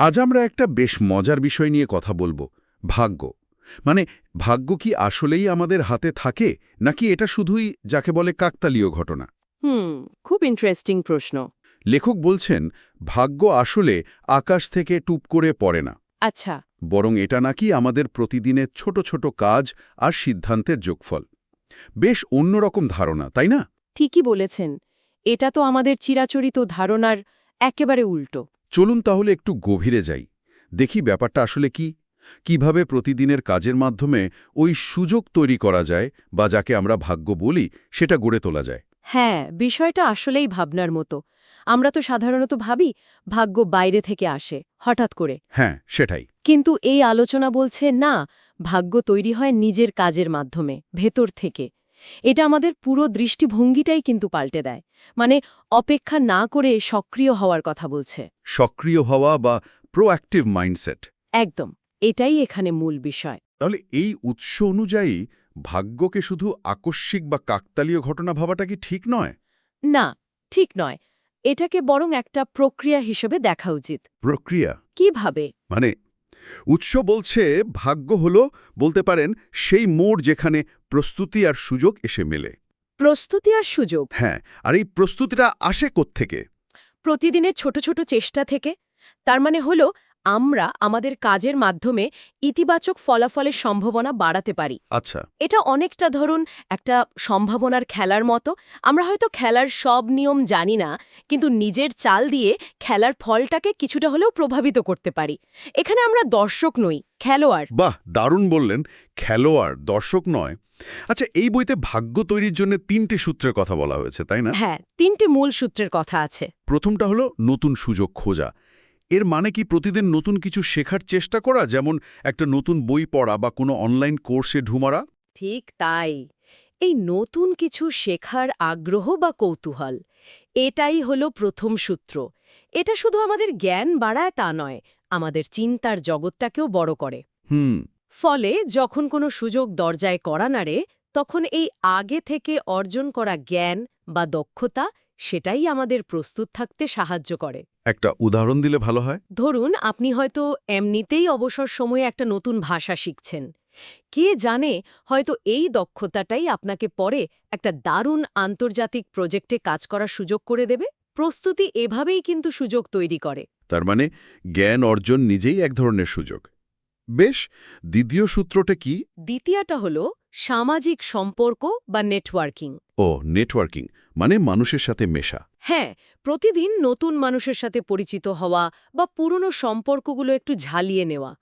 আজ আমরা একটা বেশ মজার বিষয় নিয়ে কথা বলব ভাগ্য। মানে ভাগ্য কি আসলেই আমাদের হাতে থাকে নাকি এটা শুধুই যাকে বলে কাকতালীয় ঘটনা? হুম খুব ইন্টারেস্টিং প্রশ্ন। লেখক বলছেন ভাগ্য আসলে আকাশ থেকে টুপ করে পড়ে না। আচ্ছা। বরং এটা নাকি আমাদের প্রতিদিনের ছোট ছোট কাজ আর সিদ্ধান্তের যোগফল। বেশ অন্যরকম ধারণা তাই না? ঠিকই বলেছেন। এটা তো আমাদের চিরাচরিত ধারণার একেবারে উল্টো। চলুন তাহলে একটু গভীরে যাই। দেখি ব্যাপারটা আসলে কি? কীভাবে প্রতিদিনের কাজের মাধ্যমে ওই সুযোগ তৈরি করা যায় বা যাকে আমরা ভাগ্য বলি সেটা গড়ে তোলা যায়? হ্যাঁ বিষয়টা আসলেই ভাবনার মতো। আমরা তো সাধারণত ভাবি ভাগ্য বাইরে থেকে আসে হঠাৎ করে। হ্যাঁ সেটাই। কিন্তু এই আলোচনা বলছে না ভাগ্য তৈরি হয় নিজের কাজের মাধ্যমে ভেতর থেকে। এটা আমাদের পুরো দৃষ্টিভঙ্গিটাই কিন্তু পাল্টে দেয়। মানে অপেক্ষা না করে সক্রিয় হওয়ার কথা বলছে। সক্রিয় হওয়া বা প্রোঅ্যাক্টিভ মাইন্ডসেট একদম এটাই এখানে মূল বিষয়। তাহলে এই উৎস অনুযায়ী ভাগ্যকে শুধু আকস্মিক বা কাকতালীয় ঘটনা ভাবাটা কি ঠিক নয়? না ঠিক নয়। এটাকে বরং একটা প্রক্রিয়া হিসেবে দেখা উচিত। প্রক্রিয়া? কীভাবে? মানে উৎস বলছে ভাগ্য হল বলতে পারেন সেই মোড় যেখানে প্রস্তুতি আর সুযোগ এসে মেলে। প্রস্তুতি আর সুযোগ? হ্যাঁ আর এই প্রস্তুতিটা আসে থেকে প্রতিদিনের ছোট ছোট চেষ্টা থেকে তার মানে হলো আমরা আমাদের কাজের মাধ্যমে ইতিবাচক ফলাফলের সম্ভাবনা বাড়াতে পারি। আচ্ছা। এটা অনেকটা ধরুন একটা সম্ভাবনার খেলার মতো। আমরা হয়তো খেলার সব নিয়ম জানি না কিন্তু নিজের চাল দিয়ে খেলার ফলটাকে কিছুটা হলেও প্রভাবিত করতে পারি। এখানে আমরা দর্শক নই খেলোয়াড়। বাহ দারুণ বললেন খেলোয়াড় দর্শক নয়। আচ্ছা এই বইতে ভাগ্য তৈরির জন্য তিনটে সূত্রের কথা বলা হয়েছে তাই না? হ্যাঁ তিনটি মূল সূত্রের কথা আছে। প্রথমটা হলো নতুন সুযোগ খোঁজা। এর মানে কি প্রতিদিন নতুন কিছু শেখার চেষ্টা করা? যেমন একটা নতুন বই পড়া বা কোনো অনলাইন কোর্সে ঢুমারা? ঠিক তাই। এই নতুন কিছু শেখার আগ্রহ বা কৌতূহল এটাই হলো প্রথম সূত্র। এটা শুধু আমাদের জ্ঞান বাড়ায় তা নয় আমাদের চিন্তার জগৎটাকেও বড় করে। হুম। ফলে যখন কোনো সুযোগ দরজায় করা নাড়ে তখন এই আগে থেকে অর্জন করা জ্ঞান বা দক্ষতা সেটাই আমাদের প্রস্তুত থাকতে সাহায্য করে। একটা উদাহরণ দিলে ভালো হয়? ধরুন আপনি হয়তো এমনিতেই অবসর সময়ে একটা নতুন ভাষা শিখছেন। কে জানে হয়তো এই দক্ষতাটাই আপনাকে পরে একটা দারুণ আন্তর্জাতিক প্রজেক্টে কাজ করার সুযোগ করে দেবে। প্রস্তুতি এভাবেই কিন্তু সুযোগ তৈরি করে। তার মানে জ্ঞান অর্জন নিজেই এক ধরনের সুযোগ। বেশ দ্বিতীয় সূত্রটা কি? দ্বিতীয়টা হল সামাজিক সম্পর্ক বা নেটওয়ার্কিং। ও নেটওয়ার্কিং। মানে মানুষের সাথে মেশা। হ্যাঁ প্রতিদিন নতুন মানুষের সাথে পরিচিত হওয়া বা পুরনো সম্পর্কগুলো একটু ঝালিয়ে নেওয়া।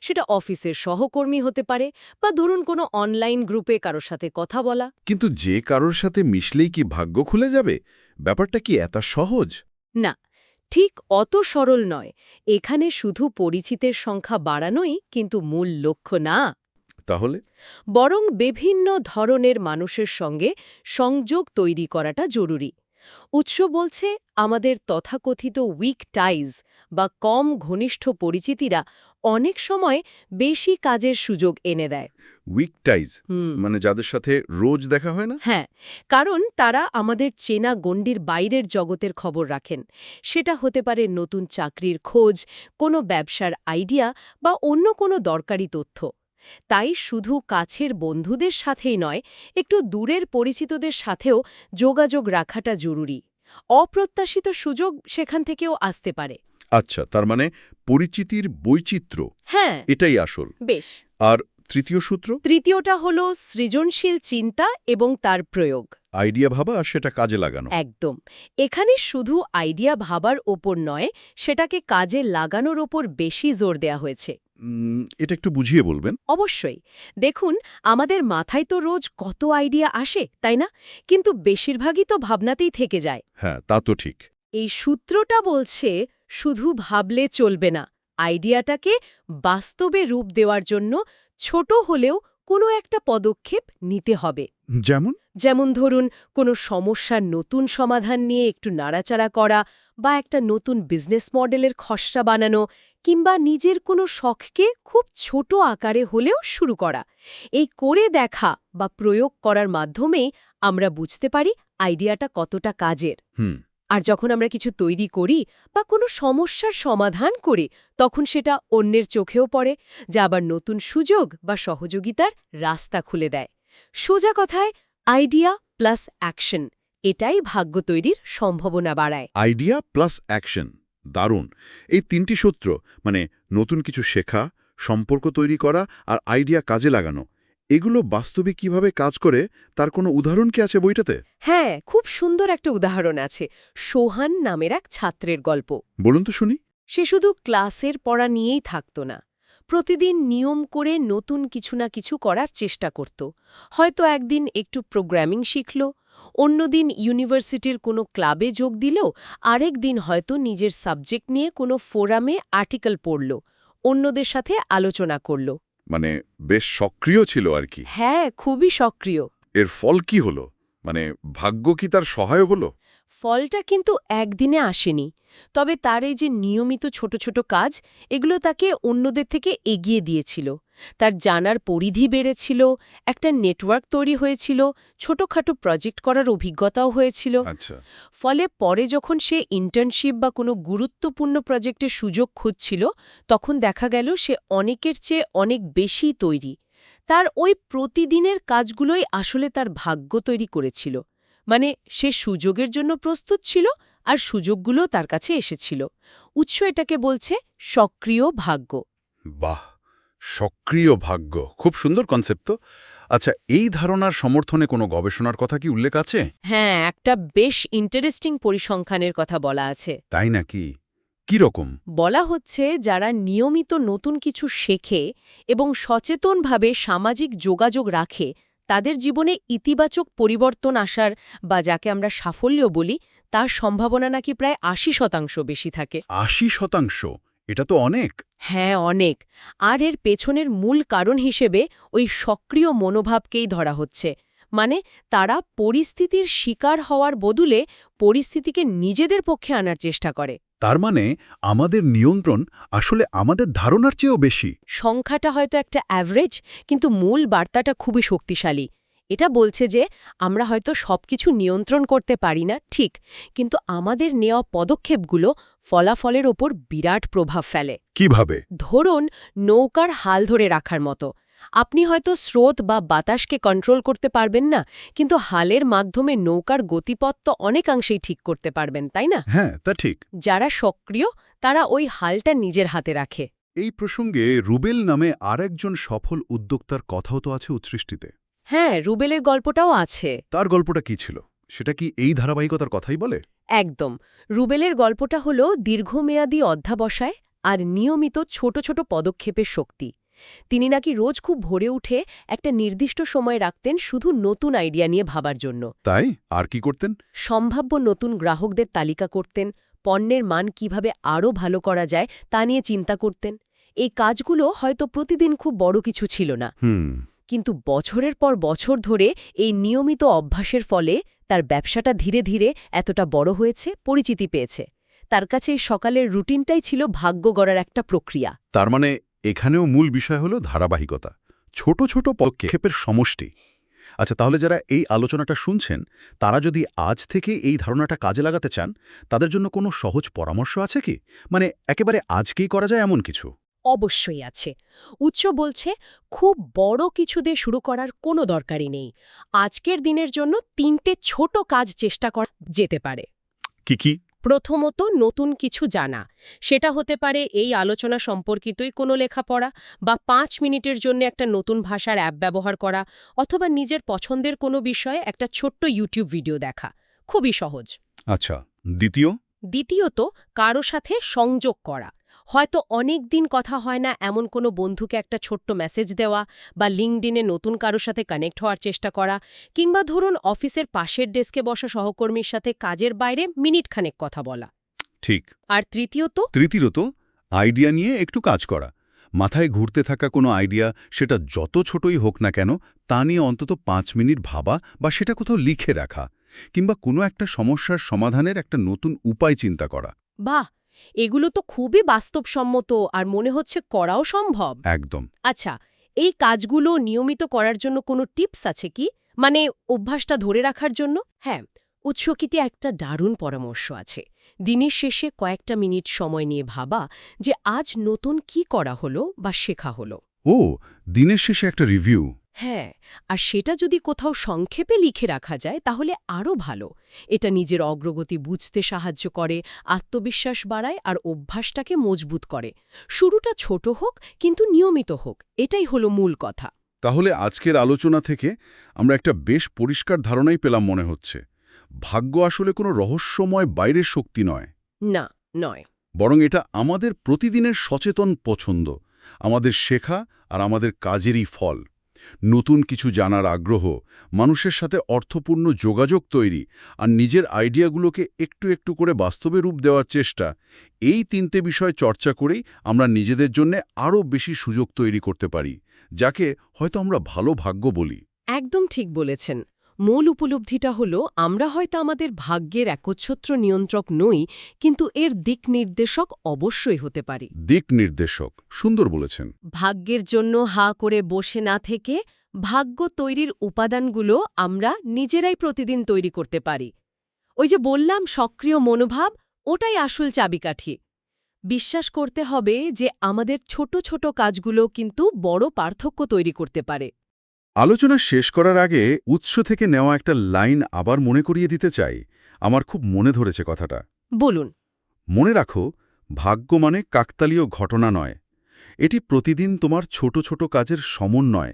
সেটা অফিসের সহকর্মী হতে পারে বা ধরুন কোনো অনলাইন গ্রুপে কারোর সাথে কথা বলা। কিন্তু যে কারোর সাথে মিশলেই কি ভাগ্য খুলে যাবে? ব্যাপারটা কি এত সহজ? না ঠিক অত সরল নয়। এখানে শুধু পরিচিতের সংখ্যা বাড়ানোই কিন্তু মূল লক্ষ্য না। তাহলে? বরং বিভিন্ন ধরনের মানুষের সঙ্গে সংযোগ তৈরি করাটা জরুরি। উৎস বলছে আমাদের তথাকথিত উইক টাইজ বা কম ঘনিষ্ঠ পরিচিতিরা অনেক সময় বেশি কাজের সুযোগ এনে দেয়। উইক টাইজ মানে যাদের সাথে রোজ দেখা হয় না? হ্যাঁ কারণ তারা আমাদের চেনা গণ্ডির বাইরের জগতের খবর রাখেন। সেটা হতে পারে নতুন চাকরির খোঁজ কোনো ব্যবসার আইডিয়া বা অন্য কোনো দরকারি তথ্য। তাই শুধু কাছের বন্ধুদের সাথেই নয় একটু দূরের পরিচিতদের সাথেও যোগাযোগ রাখাটা জরুরি। অপ্রত্যাশিত সুযোগ সেখান থেকেও আসতে পারে। আচ্ছা তার মানে পরিচিতির বৈচিত্র্য হ্যাঁ। এটাই আসল। বেশ। আর তৃতীয় সূত্র? তৃতীয়টা হলো সৃজনশীল চিন্তা এবং তার প্রয়োগ। আইডিয়া ভাবা আর সেটা কাজে লাগানো। একদম। এখানে শুধু আইডিয়া ভাবার ওপর নয় সেটাকে কাজে লাগানোর ওপর বেশি জোর দেয়া হয়েছে। এটা একটু বুঝিয়ে বলবেন? অবশ্যই। দেখুন আমাদের মাথায় তো রোজ কত আইডিয়া আসে তাই না? কিন্তু বেশিরভাগই তো ভাবনাতেই থেকে যায়। হ্যাঁ তা তো ঠিক। এই সূত্রটা বলছে শুধু ভাবলে চলবে না। আইডিয়াটাকে বাস্তবে রূপ দেওয়ার জন্য ছোট হলেও কোনো একটা পদক্ষেপ নিতে হবে। যেমন? যেমন ধরুন কোনো সমস্যার নতুন সমাধান নিয়ে একটু নাড়াচাড়া করা বা একটা নতুন বিজনেস মডেলের খসড়া বানানো কিংবা নিজের কোনো শখকে খুব ছোট আকারে হলেও শুরু করা। এই করে দেখা বা প্রয়োগ করার মাধ্যমেই আমরা বুঝতে পারি আইডিয়াটা কতটা কাজের। হুম। আর যখন আমরা কিছু তৈরি করি বা কোনো সমস্যার সমাধান করি, তখন সেটা অন্যের চোখেও পড়ে, যা আবার নতুন সুযোগ বা সহযোগিতার রাস্তা খুলে দেয়। সোজা কথায়, আইডিয়া প্লাস অ্যাকশন, এটাই ভাগ্য তৈরির সম্ভাবনা বাড়ায়। আইডিয়া প্লাস অ্যাকশন, দারুণ। এই তিনটি সূত্র মানে নতুন কিছু শেখা, সম্পর্ক তৈরি করা আর আইডিয়া কাজে লাগানো এগুলো বাস্তবে কীভাবে কাজ করে তার কোনো উদাহরণ কি আছে বইটাতে? হ্যাঁ খুব সুন্দর একটা উদাহরণ আছে। সোহান নামের এক ছাত্রের গল্প। বলুন তো শুনি। সে শুধু ক্লাসের পড়া নিয়েই থাকত না। প্রতিদিন নিয়ম করে নতুন কিছু না কিছু করার চেষ্টা করত। হয়তো একদিন একটু প্রোগ্রামিং শিখল অন্যদিন ইউনিভার্সিটির কোনো ক্লাবে যোগ দিল আরেক দিন হয়তো নিজের সাবজেক্ট নিয়ে কোনো ফোরামে আর্টিকেল পড়ল অন্যদের সাথে আলোচনা করল। মানে বেশ সক্রিয় ছিল আর কি। হ্যাঁ খুবই সক্রিয়। এর ফল কি হলো? মানে ভাগ্য কি তার সহায় হলো? ফলটা কিন্তু একদিনে আসেনি। তবে তার এই যে নিয়মিত ছোট ছোট কাজ এগুলো তাকে অন্যদের থেকে এগিয়ে দিয়েছিল। তার জানার পরিধি বেড়েছিল একটা নেটওয়ার্ক তৈরি হয়েছিল ছোটখাটো প্রজেক্ট করার অভিজ্ঞতাও হয়েছিল। আচ্ছা। ফলে পরে যখন সে ইন্টার্নশিপ বা কোনো গুরুত্বপূর্ণ প্রজেক্টের সুযোগ খুঁজছিল তখন দেখা গেল সে অনেকের চেয়ে অনেক বেশি তৈরি। তার ওই প্রতিদিনের কাজগুলোই আসলে তার ভাগ্য তৈরি করেছিল। মানে সে সুযোগের জন্য প্রস্তুত ছিল আর সুযোগগুলো তার কাছে এসেছিল। উৎস এটাকে বলছে সক্রিয় ভাগ্য। বাহ! সক্রিয় ভাগ্য। খুব সুন্দর কনসেপ্ট তো। আচ্ছা এই ধারণার সমর্থনে কোনো গবেষণার কথা কি উল্লেখ আছে? হ্যাঁ একটা বেশ ইন্টারেস্টিং পরিসংখ্যানের কথা বলা আছে। তাই নাকি? কি রকম বলা হচ্ছে যারা নিয়মিত নতুন কিছু শেখে এবং সচেতনভাবে সামাজিক যোগাযোগ রাখে তাদের জীবনে ইতিবাচক পরিবর্তন আসার বা যাকে আমরা সাফল্য বলি তার সম্ভাবনা নাকি প্রায় আশি শতাংশ বেশি থাকে। আশি শতাংশ? এটা তো অনেক। হ্যাঁ অনেক। আর এর পেছনের মূল কারণ হিসেবে ওই সক্রিয় মনোভাবকেই ধরা হচ্ছে। মানে তারা পরিস্থিতির শিকার হওয়ার বদলে পরিস্থিতিকে নিজেদের পক্ষে আনার চেষ্টা করে। তার মানে আমাদের নিয়ন্ত্রণ আসলে আমাদের ধারণার চেয়েও বেশি। সংখ্যাটা হয়তো একটা অ্যাভারেজ কিন্তু মূল বার্তাটা খুবই শক্তিশালী। এটা বলছে যে আমরা হয়তো সবকিছু নিয়ন্ত্রণ করতে পারি না ঠিক কিন্তু আমাদের নেওয়া পদক্ষেপগুলো ফলাফলের ওপর বিরাট প্রভাব ফেলে। কীভাবে? ধরুন নৌকার হাল ধরে রাখার মতো। আপনি হয়তো স্রোত বা বাতাসকে কন্ট্রোল করতে পারবেন না কিন্তু হালের মাধ্যমে নৌকার গতিপথ তো অনেকাংশেই ঠিক করতে পারবেন তাই না? হ্যাঁ তা ঠিক। যারা সক্রিয় তারা ওই হালটা নিজের হাতে রাখে। এই প্রসঙ্গে রুবেল নামে আরেকজন সফল উদ্যোক্তার কথাও তো আছে উৎসৃষ্টিতে। হ্যাঁ রুবেলের গল্পটাও আছে। তার গল্পটা কি ছিল? সেটা কি এই ধারাবাহিকতার কথাই বলে? একদম। রুবেলের গল্পটা হল দীর্ঘমেয়াদী অধ্যাবসায় আর নিয়মিত ছোট ছোট পদক্ষেপের শক্তি। তিনি নাকি রোজ খুব ভোরে উঠে একটা নির্দিষ্ট সময় রাখতেন শুধু নতুন আইডিয়া নিয়ে ভাবার জন্য। তাই? আর কি করতেন? সম্ভাব্য নতুন গ্রাহকদের তালিকা করতেন পণ্যের মান কীভাবে আরও ভালো করা যায় তা নিয়ে চিন্তা করতেন। এই কাজগুলো হয়তো প্রতিদিন খুব বড় কিছু ছিল না। কিন্তু বছরের পর বছর ধরে এই নিয়মিত অভ্যাসের ফলে তার ব্যবসাটা ধীরে ধীরে এতটা বড় হয়েছে পরিচিতি পেয়েছে। তার কাছে এই সকালের রুটিনটাই ছিল ভাগ্য গড়ার একটা প্রক্রিয়া। তার মানে এখানেও মূল বিষয় হলো ধারাবাহিকতা। ছোট ছোট পদক্ষেপের সমষ্টি। আচ্ছা তাহলে যারা এই আলোচনাটা শুনছেন তারা যদি আজ থেকে এই ধারণাটা কাজে লাগাতে চান তাদের জন্য কোনো সহজ পরামর্শ আছে কি? মানে একেবারে আজকেই করা যায় এমন কিছু? অবশ্যই আছে। উৎস বলছে খুব বড় কিছু দিয়ে শুরু করার কোনো দরকারই নেই। আজকের দিনের জন্য তিনটে ছোট কাজ চেষ্টা করা যেতে পারে। কি কি? প্রথমত নতুন কিছু জানা। সেটা হতে পারে এই আলোচনা সম্পর্কিতই কোনো লেখাপড়া বা পাঁচ মিনিটের জন্য একটা নতুন ভাষার অ্যাপ ব্যবহার করা অথবা নিজের পছন্দের কোনো বিষয়ে একটা ছোট্ট ইউটিউব ভিডিও দেখা। খুবই সহজ। আচ্ছা দ্বিতীয়? দ্বিতীয়ত কারও সাথে সংযোগ করা। হয়তো অনেক দিন কথা হয় না এমন কোনো বন্ধুকে একটা ছোট্ট মেসেজ দেওয়া বা লিঙ্কডিনে নতুন কারোর সাথে কানেক্ট হওয়ার চেষ্টা করা কিংবা ধরুন অফিসের পাশের ডেস্কে বসা সহকর্মীর সাথে কাজের বাইরে মিনিট খানেক কথা বলা। ঠিক। আর তৃতীয়ত? তৃতীয়ত আইডিয়া নিয়ে একটু কাজ করা। মাথায় ঘুরতে থাকা কোনো আইডিয়া সেটা যত ছোটই হোক না কেন তা নিয়ে অন্তত পাঁচ মিনিট ভাবা বা সেটা কোথাও লিখে রাখা কিংবা কোনো একটা সমস্যার সমাধানের একটা নতুন উপায় চিন্তা করা। বাহ! এগুলো তো খুবই বাস্তবসম্মত আর মনে হচ্ছে করাও সম্ভব। একদম। আচ্ছা এই কাজগুলো নিয়মিত করার জন্য কোনো টিপস আছে কি? মানে অভ্যাসটা ধরে রাখার জন্য? হ্যাঁ উৎসকীতে একটা দারুণ পরামর্শ আছে। দিনের শেষে কয়েকটা মিনিট সময় নিয়ে ভাবা যে আজ নতুন কি করা হলো বা শেখা হলো। ও দিনের শেষে একটা রিভিউ। হ্যাঁ আর সেটা যদি কোথাও সংক্ষেপে লিখে রাখা যায় তাহলে আরও ভালো। এটা নিজের অগ্রগতি বুঝতে সাহায্য করে আত্মবিশ্বাস বাড়ায় আর অভ্যাসটাকে মজবুত করে। শুরুটা ছোট হোক কিন্তু নিয়মিত হোক এটাই হলো মূল কথা। তাহলে আজকের আলোচনা থেকে আমরা একটা বেশ পরিষ্কার ধারণাই পেলাম মনে হচ্ছে। ভাগ্য আসলে কোনো রহস্যময় বাইরের শক্তি নয়। না নয়। বরং এটা আমাদের প্রতিদিনের সচেতন পছন্দ আমাদের শেখা আর আমাদের কাজেরই ফল। নতুন কিছু জানার আগ্রহ, মানুষের সাথে অর্থপূর্ণ যোগাযোগ তৈরি আর নিজের আইডিয়াগুলোকে একটু একটু করে বাস্তবে রূপ দেওয়ার চেষ্টা, এই তিনটে বিষয় চর্চা করেই আমরা নিজেদের জন্য আরও বেশি সুযোগ তৈরি করতে পারি, যাকে হয়তো আমরা ভালো ভাগ্য বলি। একদম ঠিক বলেছেন। মূল উপলব্ধিটা হলো আমরা হয়তো আমাদের ভাগ্যের একচ্ছত্র নিয়ন্ত্রক নই কিন্তু এর দিক নির্দেশক অবশ্যই হতে পারি। দিক নির্দেশক সুন্দর বলেছেন। ভাগ্যের জন্য হা করে বসে না থেকে ভাগ্য তৈরির উপাদানগুলো আমরা নিজেরাই প্রতিদিন তৈরি করতে পারি। ওই যে বললাম সক্রিয় মনোভাব ওটাই আসল চাবিকাঠি। বিশ্বাস করতে হবে যে আমাদের ছোট ছোট কাজগুলো কিন্তু বড় পার্থক্য তৈরি করতে পারে। আলোচনা শেষ করার আগে উৎস থেকে নেওয়া একটা লাইন আবার মনে করিয়ে দিতে চাই। আমার খুব মনে ধরেছে কথাটা। বলুন। মনে রাখো ভাগ্য মানে কাকতালীয় ঘটনা নয়। এটি প্রতিদিন তোমার ছোট ছোট কাজের সমন্বয়।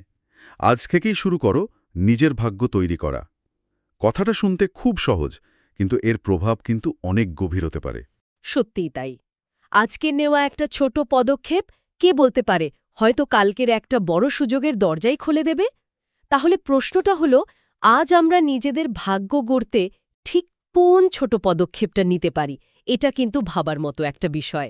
আজ থেকেই শুরু করো নিজের ভাগ্য তৈরি করা। কথাটা শুনতে খুব সহজ কিন্তু এর প্রভাব কিন্তু অনেক গভীর হতে পারে। সত্যিই তাই। আজকে নেওয়া একটা ছোট পদক্ষেপ কে বলতে পারে? হয়তো কালকের একটা বড় সুযোগের দরজাই খুলে দেবে? তাহলে প্রশ্নটা হলো, আজ আমরা নিজেদের ভাগ্য গড়তে ঠিক কোন ছোট পদক্ষেপটা নিতে পারি? এটা কিন্তু ভাবার মতো একটা বিষয়।